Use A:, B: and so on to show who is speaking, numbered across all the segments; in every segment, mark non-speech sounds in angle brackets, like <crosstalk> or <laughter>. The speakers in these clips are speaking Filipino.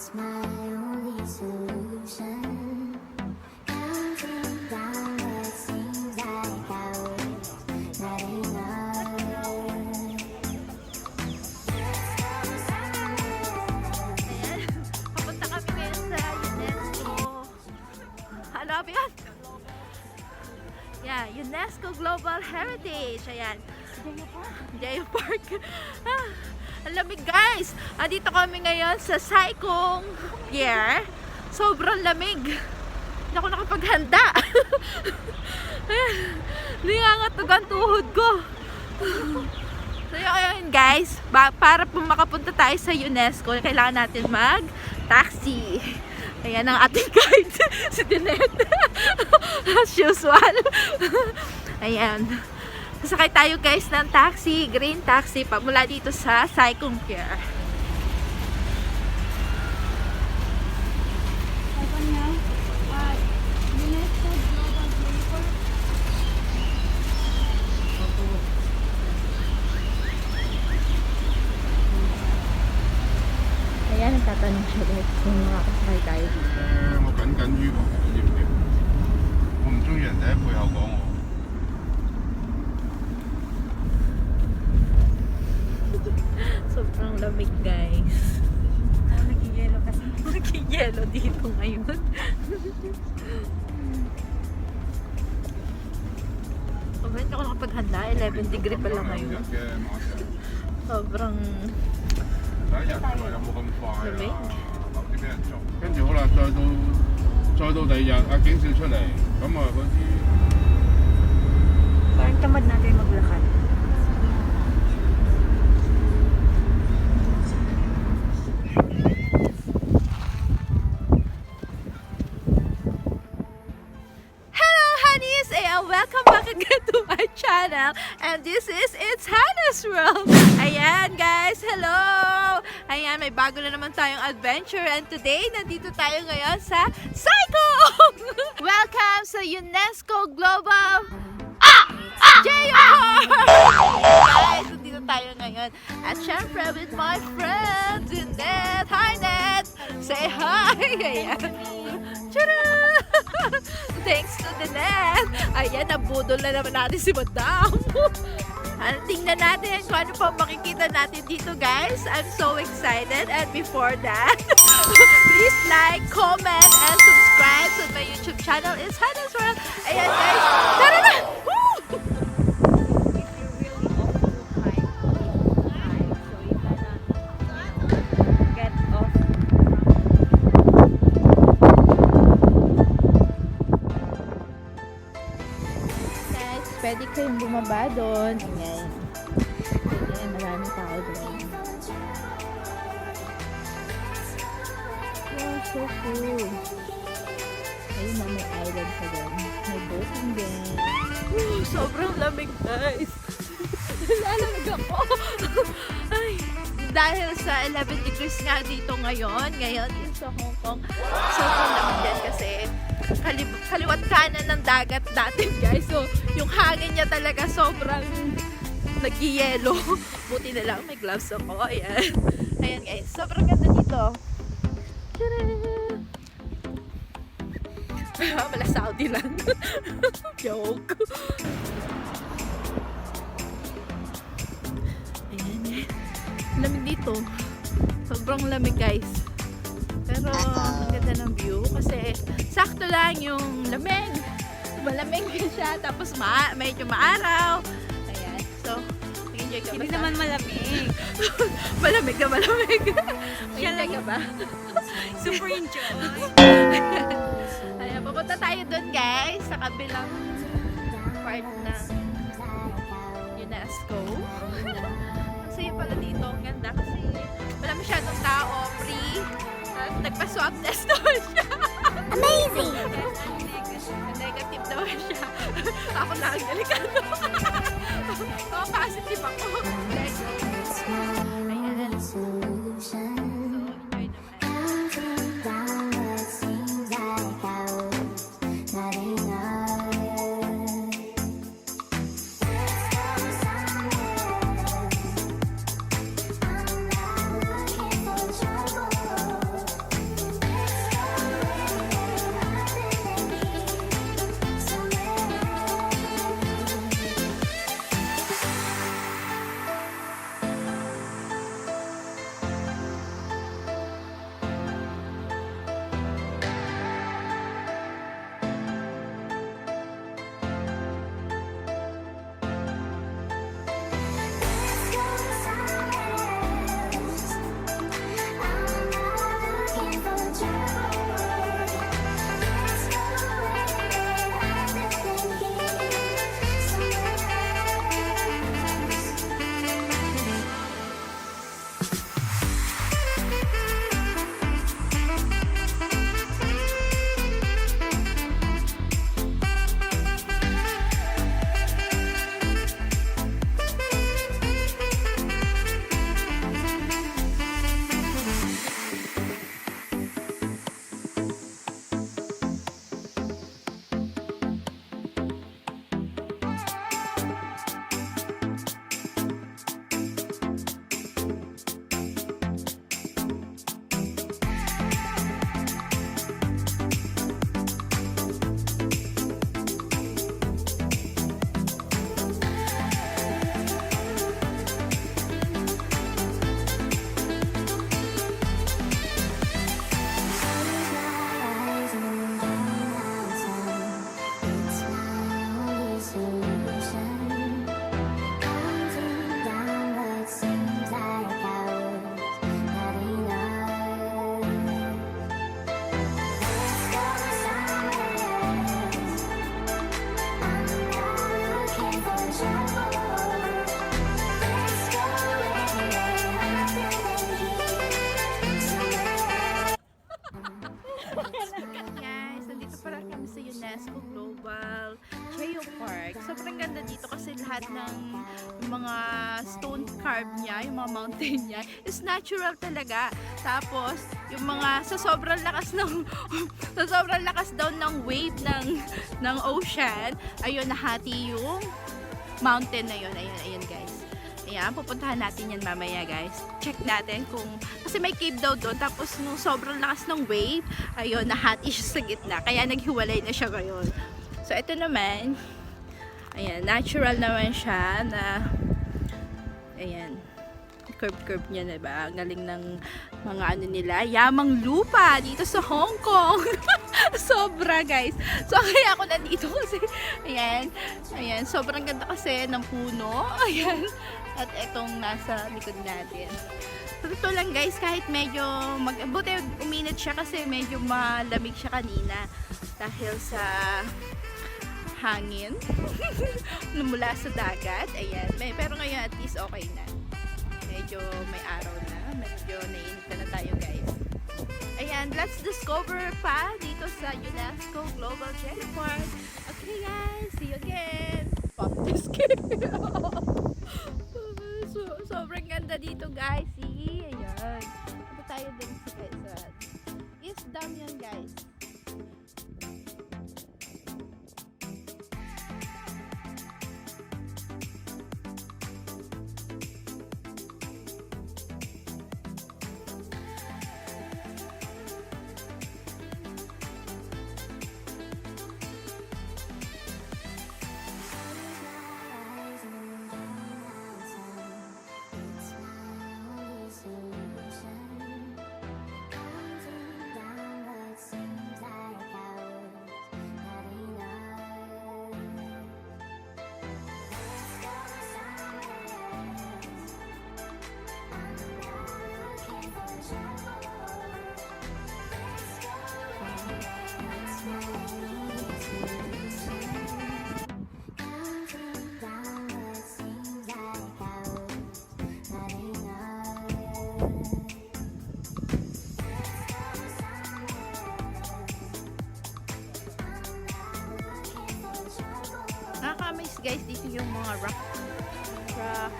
A: It's my only solution.
B: Heritage. Ayan. Jayo Park. <laughs> Ah, ang lamig guys. Andito kami ngayon sa Saikong Pier. Sobrang lamig. Hindi ako nakapaghanda. <laughs> Hindi nga nga tugang tuhod ko. So yun guys, ba- para makapunta tayo sa UNESCO, kailangan natin mag-taxi. Ayan ang ating <laughs> guide, si Dinet. As usual. Ayan. Sasakay tayo guys ng taxi, green taxi, pamula dito sa Saikong Pier. Ayan, nagtatanong siya guys kung makakasakay tayo dito.
C: 我耿耿于怀，知唔知？我唔中意人哋喺背后讲我。
B: Sobrang lamig guys.
D: Nag-yelo kasi. <laughs>
B: Nag-yelo dito ngayon. Oh, hindi ako nakapaghanda. 11 degree pa lang
C: 两
B: ngayon.
C: 日嘅马上，
B: Sobrang...
C: 第一日佢话有冇咁快啊？
B: 系咪
C: 留啲俾人做。跟住好啦，再到再到第二日，阿景少出嚟，咁啊嗰啲。
D: Parang tamad natin
B: welcome to my channel. And this is It's Hannah's World. Ayan, guys. Hello! Ayan, may bago na naman tayong adventure. And today, nandito tayo ngayon sa Psycho! <laughs> welcome sa UNESCO Global JR! Guys, nandito tayo ngayon. At syempre, with my friend, Net. Hi, Net! Say hi! <laughs> Ayan. Tcharam! <laughs> Thanks to the net. Ayan, nabudol na naman natin si Madam. <laughs> Ano, tingnan natin kung ano pa makikita natin dito, guys. I'm so excited. And before that, <laughs> please like, comment, and subscribe to my YouTube channel. It's Hannah's World. Ayan, guys. Pwede kayong bumaba doon. Ayan. Ayan, maraming tao doon. Wow, so cool. Ayun na, may island pa doon. May boating din. Sobrang lamig, guys. <laughs> Lalamig ako. <laughs> Ay, dahil sa 11 degrees nga dito ngayon, ngayon sa Hong Kong, sobrang lamig din kasi kalib- kaliwat kanan ng dagat natin guys. So, yung hangin niya talaga sobrang nagiyelo. <laughs> Buti na lang may gloves ako. Ayan. Ayan guys, sobrang ganda dito. Tara! <laughs> Mala Saudi lang. <laughs> Joke. Ayan eh. Lamig dito. Sobrang lamig guys. Pero ang ganda ng view kasi sakto lang yung lamig. Malamig din <laughs> siya tapos ma medyo maaraw. Ayan. So, enjoy ka ba?
D: Hindi
B: sa-
D: naman malamig. <laughs>
B: malamig na malamig. Enjoy ka ba? <laughs>
D: Super enjoy.
B: Ayan, papunta tayo doon guys sa kabilang part ng UNESCO. Kasi pala dito, ang ganda kasi wala masyadong tao, test naman siya.
A: Amazing!
B: Negative daw siya. <laughs> ako lang ang delikado. <laughs> Oo, positive ako. Lahat ng mga stone carved niya, yung mga mountain niya, is natural talaga. Tapos, yung mga sa sobrang lakas ng <laughs> sa sobrang lakas daw ng wave ng ng ocean, ayun nahati yung mountain na yun. Ayun, ayun guys. Ayan, pupuntahan natin yan mamaya guys. Check natin kung, kasi may cave daw doon. Tapos nung sobrang lakas ng wave, ayun, nahati siya sa gitna. Kaya naghiwalay na siya ngayon. So, ito naman, ayan, natural naman siya na, ayan, curve-curve niya na ba? Ang galing ng mga ano nila, yamang lupa dito sa Hong Kong. <laughs> Sobra guys. So kaya ako nandito kasi, ayan, ayan, sobrang ganda kasi ng puno. <laughs> Ayan. At etong nasa likod natin. Totoo lang guys, kahit medyo, mag, buti uminit siya kasi medyo malamig siya kanina. Dahil sa hangin <laughs> mula sa dagat. Ayan. May, pero ngayon at least okay na. Medyo may araw na. Medyo nainit na, na tayo guys. Ayan, let's discover pa dito sa UNESCO Global Genopart. Okay guys, see you again. Pop <laughs> this so, <laughs> sobrang ganda dito guys. See? Ayan. Ito tayo din sa, sa East Dam yan guys. Rock rock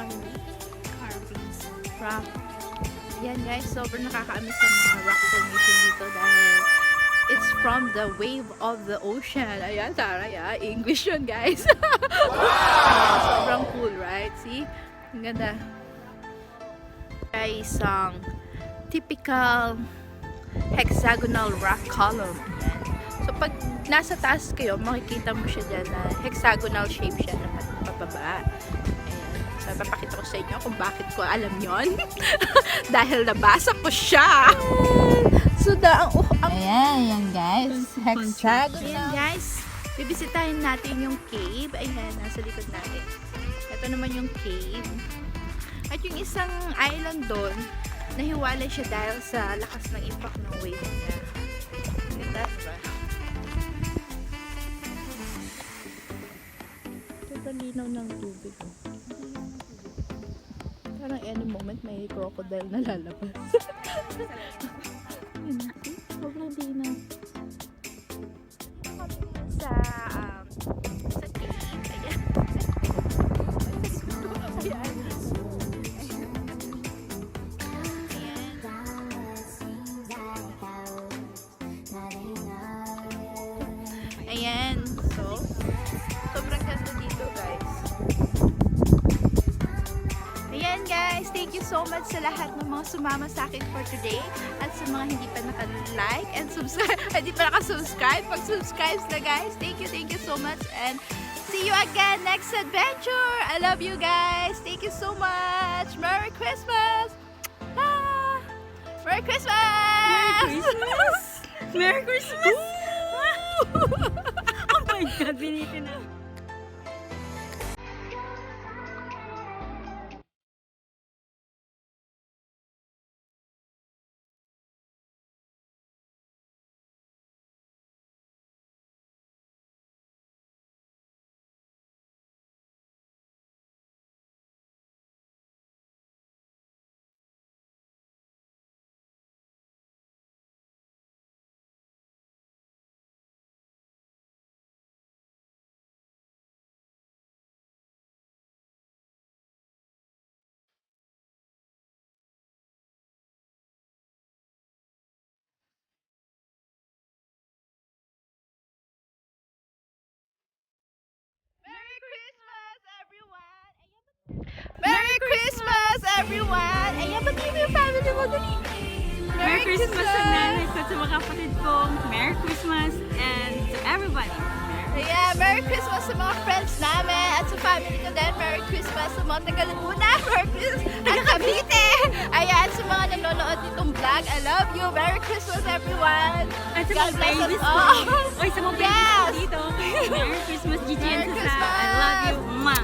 B: ano carvings rock yan guys. Sobrang nakaka-amaze yung mga rock formation dito dahil it's from the wave of the ocean. Ayan tara ya English yun guys. <laughs> Sobrang cool right? See? Ang ganda. Guys ang typical hexagonal rock column. Yan So, pag nasa taas kayo, makikita mo siya dyan na hexagonal shape siya na pababa. So, papakita ko sa inyo kung bakit ko alam yon <laughs> Dahil nabasa ko siya. So, da, ang, uh, ang Ayan, yan guys. Hexagonal. Ayan guys. Bibisitahin natin yung cave. Ayan, nasa likod natin. Ito naman yung cave. At yung isang island doon, nahiwalay siya dahil sa lakas ng impact ng wave niya. Ganda, diba? Sobrang linaw ng tubig. oh. Parang any moment may crocodile na lalabas. <laughs> you so much sa lahat ng mga sumama sa akin for today. At sa mga hindi pa naka-like and subscribe, <laughs> hindi pa naka-subscribe, pag-subscribe na, guys. Thank you, thank you so much. And see you again next adventure. I love you, guys. Thank you so much. Merry Christmas. Ah! Merry Christmas!
D: Merry Christmas! <laughs> Merry Christmas! <laughs> oh my God, binitin na.
B: Merry Christmas, everyone! Ayan, pati mo yung family mo dali.
D: Merry Christmas sa nanay ko, sa mga kapatid ko. Merry Christmas and to everybody.
B: Ayan, Merry Christmas sa mga friends namin at sa family ko din. Merry Christmas sa mga taga Laguna. <laughs> Merry Christmas at Cavite. Ayan, sa mga nanonood nitong vlog, I love you. Merry Christmas, everyone.
D: At sa mga babies ko. Oy, sa mga babies
B: Yes.
D: ko dito. <laughs> Merry Christmas, Gigi
B: Merry
D: and Sasa. I love you. Ma.